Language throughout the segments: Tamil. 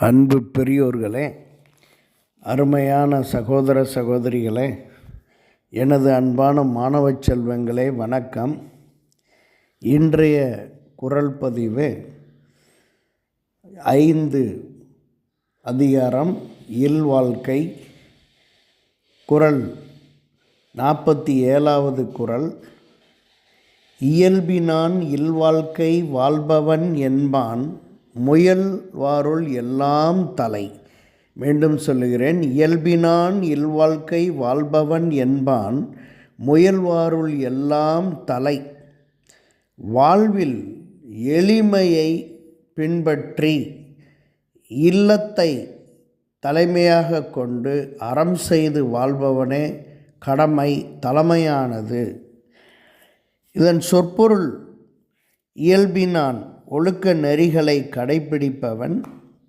அன்பு பெரியோர்களே அருமையான சகோதர சகோதரிகளே எனது அன்பான மாணவ செல்வங்களே வணக்கம். இன்றைய குரல் பதிவு ஐந்து அதிகாரம் இல்வாழ்க்கை குரல். நாற்பத்தி ஏழாவது குரல். இயல்பினான் இல்வாழ்க்கை வாழ்பவன் என்பான். முயல் வாருள் எல்லாம் தலை. மீண்டும் சொல்லுகிறேன் இயல்பினான் இல்வாழ்க்கை வாழ்பவன் என்பான் முயல்வாருள் எல்லாம் தலை. வாழ்வில் எளிமையை பின்பற்றி இல்லத்தை தலைமையாக கொண்டு அறம் செய்து வாழ்பவனே கடமை தலைமையானது. இதன் சொற்பொருள் இயல்பினான் ஒழுக்க நெறிகளை கடைப்பிடிப்பவன்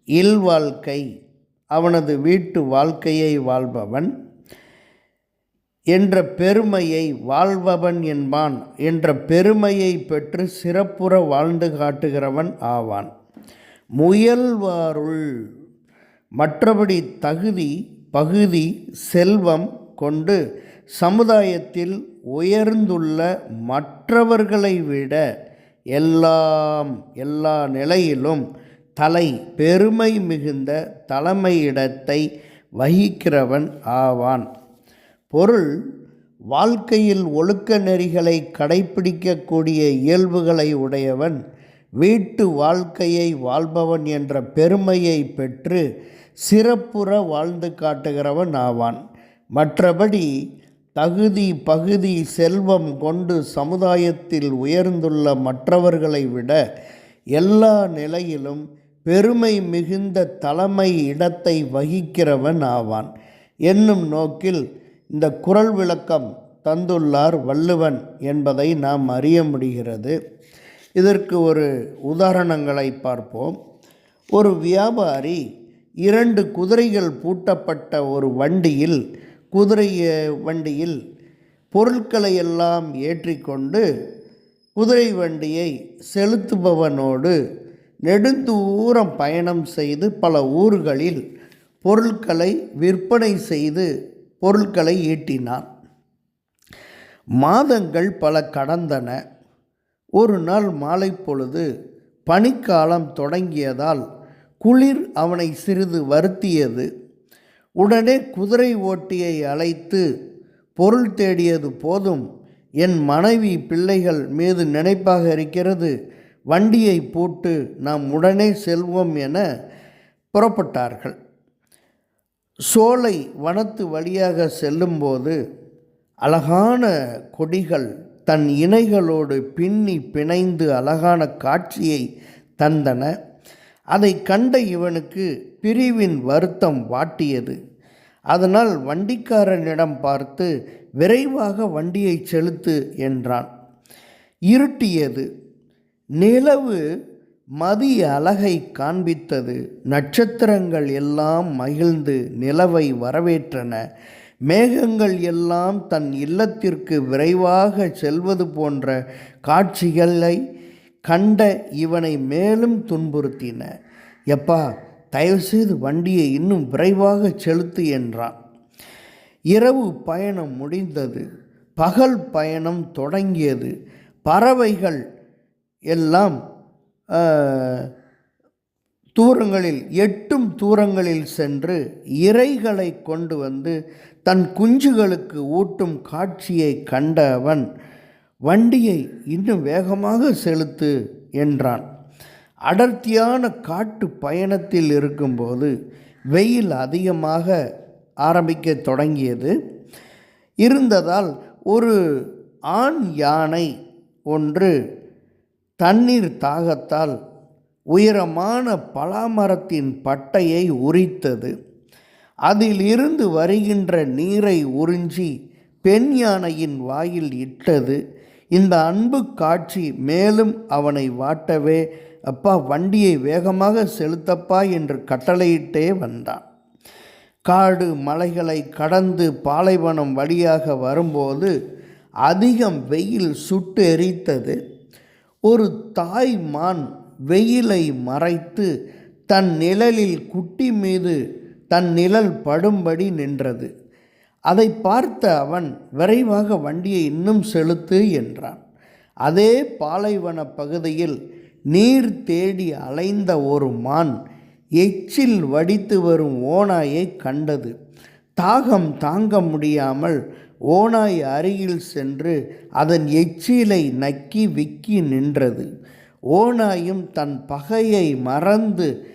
இல்வாழ்க்கை அவனது வீட்டு வாழ்க்கையை வாழ்பவன் என்ற பெருமையை வாழ்பவன் என்பான் என்ற பெருமையை பெற்று சிறப்புற வாழ்ந்து காட்டுகிறவன் ஆவான். முயல்வாருள் மற்றபடி தகுதி பகுதி செல்வம் கொண்டு சமுதாயத்தில் உயர்ந்துள்ள மற்றவர்களை விட எல்லாம் எல்லா நிலையிலும் தலை பெருமை மிகுந்த தலைமையிடத்தை வகிக்கிறவன் ஆவான். பொருள் வாழ்க்கையில் ஒழுக்க நெறிகளை கடைப்பிடிக்கக்கூடிய இயல்புகளை உடையவன் வீட்டு வாழ்க்கையை வாழ்பவன் என்ற பெருமையை பெற்று சிறப்புற வாழ்ந்து காட்டுகிறவன் ஆவான். மற்றபடி தகுதி பகுதி செல்வம் கொண்டு சமுதாயத்தில் உயர்ந்துள்ள மற்றவர்களை விட எல்லா நிலையிலும் பெருமை மிகுந்த தலைமை இடத்தை வகிக்கிறவன் ஆவான். என்னும் நோக்கில் இந்த குரல் விளக்கம் தந்துள்ளார் வள்ளுவன் என்பதை நாம் அறிய முடிகிறது. இதற்கு ஒரு உதாரணங்களை பார்ப்போம். ஒரு வியாபாரி இரண்டு குதிரைகள் பூட்டப்பட்ட ஒரு வண்டியில் குதிரை வண்டியில் பொருட்களை எல்லாம் ஏற்றிக்கொண்டு குதிரை வண்டியை செலுத்துபவனோடு நெடுந்தூரம் பயணம் செய்து பல ஊர்களில் பொருட்களை விற்பனை செய்து பொருட்களை ஈட்டினான். மாதங்கள் பல கடந்தன. ஒரு நாள் மாலை பொழுது பனிக்காலம் தொடங்கியதால் குளிர் அவனை சிறிது வருத்தியது. உடனே குதிரை ஓட்டியை அழைத்து பொருள் தேடியது போதும். என் மனைவி பிள்ளைகள் மீது நினைப்பாக இருக்கிறது. வண்டியை போட்டு நாம் உடனே செல்வோம் என புறப்பட்டார்கள். சோலை வனத்து வழியாக செல்லும்போது அழகான கொடிகள் தன் இணைகளோடு பின்னி பிணைந்து அழகான காட்சியை தந்தன. அதை கண்ட இவனுக்கு பிரிவின் வருத்தம் வாட்டியது. அதனால் வண்டிக்காரனிடம் பார்த்து விரைவாக வண்டியை செலுத்து என்றான். இருட்டியது. நிலவு மதிய அழகை காண்பித்தது. நட்சத்திரங்கள் எல்லாம் மகிழ்ந்து நிலவை வரவேற்றன. மேகங்கள் எல்லாம் தன் இல்லத்திற்கு விரைவாக செல்வது போன்ற காட்சிகளை கண்ட இவனை மேலும் துன்புறுத்தின. எப்பா தயவுசெய்து வண்டியை இன்னும் விரைவாக செலுத்து என்றான். இரவு பயணம் முடிந்தது. பகல் பயணம் தொடங்கியது. பறவைகள் எல்லாம் தூரங்களில் எட்டும் தூரங்களில் சென்று இறைகளை கொண்டு வந்து தன் குஞ்சுகளுக்கு ஊட்டும் காட்சியை கண்ட அவன் வண்டியை இன்னும் வேகமாக செலுத்து என்றான். அடர்த்தியான காட்டு பயணத்தில் இருக்கும்போது வெயில் அதிகமாக ஆரம்பிக்க தொடங்கியது. இருந்ததால் ஒரு ஆண் யானை ஒன்று தண்ணீர் தாகத்தால் உயரமான பலாமரத்தின் பட்டையை உரித்தது. அதில் இருந்து வருகின்ற நீரை உறிஞ்சி பெண் யானையின் வாயில் இட்டது. இந்த அன்பு காட்சி மேலும் அவனை வாட்டவே அப்பா வண்டியை வேகமாக செலுத்தப்பா என்று கட்டளையிட்டே வந்தான். காடு மலைகளை கடந்து பாலைவனம் வழியாக வரும்போது அதிகம் வெயில் சுட்டு எரித்தது. ஒரு தாய் மான் வெயிலை மறைத்து தன் நிழலில் குட்டி மீது தன் நிழல் படும்படி நின்றது. அதை பார்த்த அவன் விரைவாக வண்டியை இன்னும் செலுத்து என்றான். அதே பாலைவன பகுதியில் நீர் தேடி அலைந்த ஒரு மான் எச்சில் வடித்து வரும் ஓநாயை கண்டது. தாகம் தாங்க முடியாமல் ஓநாய் அருகில் சென்று அதன் எச்சிலை நக்கி விக்கி நின்றது. ஓநாயும் தன் பகையை மறந்து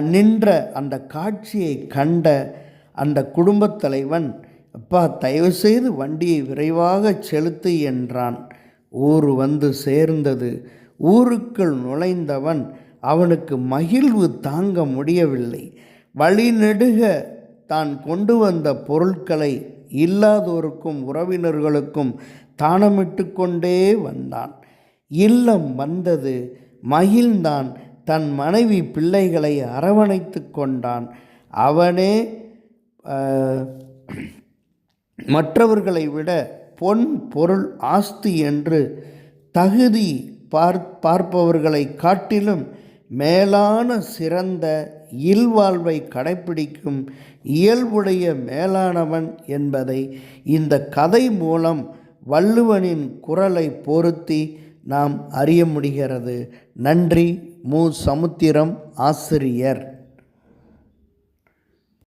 நின்ற அந்த காட்சியை கண்ட அந்த குடும்பத் தலைவன் அப்பா தயவுசெய்து வண்டியை விரைவாக செலுத்து என்றான். ஊர் வந்து சேர்ந்தது. ஊருக்குள் நுழைந்தவன் அவனுக்கு மகிழ்வு தாங்க முடியவில்லை. வழிநெடுக தான் கொண்டு வந்த பொருட்களை இல்லாதோருக்கும் உறவினர்களுக்கும் தானமிட்டு கொண்டே வந்தான். இல்லம் வந்தது. மகிழ்ந்தான். தன் மனைவி பிள்ளைகளை அரவணைத்து கொண்டான். அவனே மற்றவர்களை விட பொன் பொருள் ஆஸ்தி என்று தகுதி பார் பார்ப்பவர்களை காட்டிலும் மேலான சிறந்த இல்வாழ்வை கடைப்பிடிக்கும் இயல்புடைய மேலானவன் என்பதை இந்த கதை மூலம் வள்ளுவனின் குரலை பொருத்தி நாம் அறிய முடிகிறது. நன்றி. மு. சமுத்திரம் ஆசிரியர்.